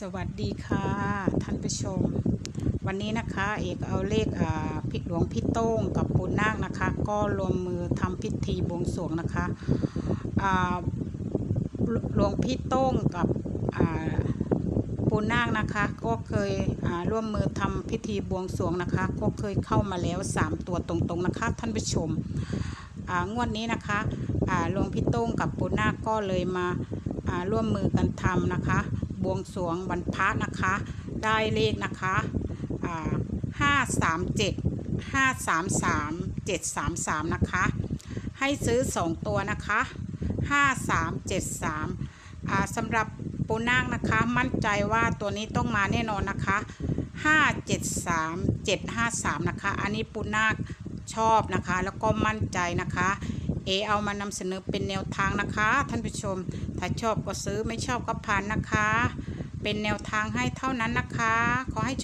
สวัสดีค่ะท่านผู้ชม วันนี้นะคะเอกเอาเลขอ่าพิหลวงพี่โต้งกับปูนาคนะคะ ก็รวมมือทำพิธีบวงสรวงนะคะอ่าหลวงพี่โต้งกับปูนาคนะคะ ก็เคยอ่าร่วมมือทำพิธีบวงสรวงนะคะ ก็เคยเข้ามาแล้ว 3 ตัวตรงๆนะคะ ท่านผู้ชมอ่างวดนี้นะคะอ่าหลวงพี่โต้งกับปูนาคก็เลยมาอ่าร่วมมือกันทำนะคะ บวงสรวงวันพระนะคะ ได้เลขนะคะห้าสามเจ็ดห้าสามสามเจ็ดสามสามนะคะ ให้ซื้อสองตัวนะคะห้าสามเจ็ดสามสำหรับปูนาคนะคะ มั่นใจว่าตัวนี้ต้องมาแน่นอนนะคะห้าเจ็ดสามเจ็ดห้าสามนะคะ อันนี้ปูนาคชอบนะคะ แล้วก็มั่นใจนะคะ เอเอามานำเสนอเป็นแนวทางนะคะ ท่านผู้ชม ถ้าชอบก็ซื้อไม่ชอบก็ผ่านนะคะ เป็นแนวทางให้เท่านั้นนะคะ ขอให้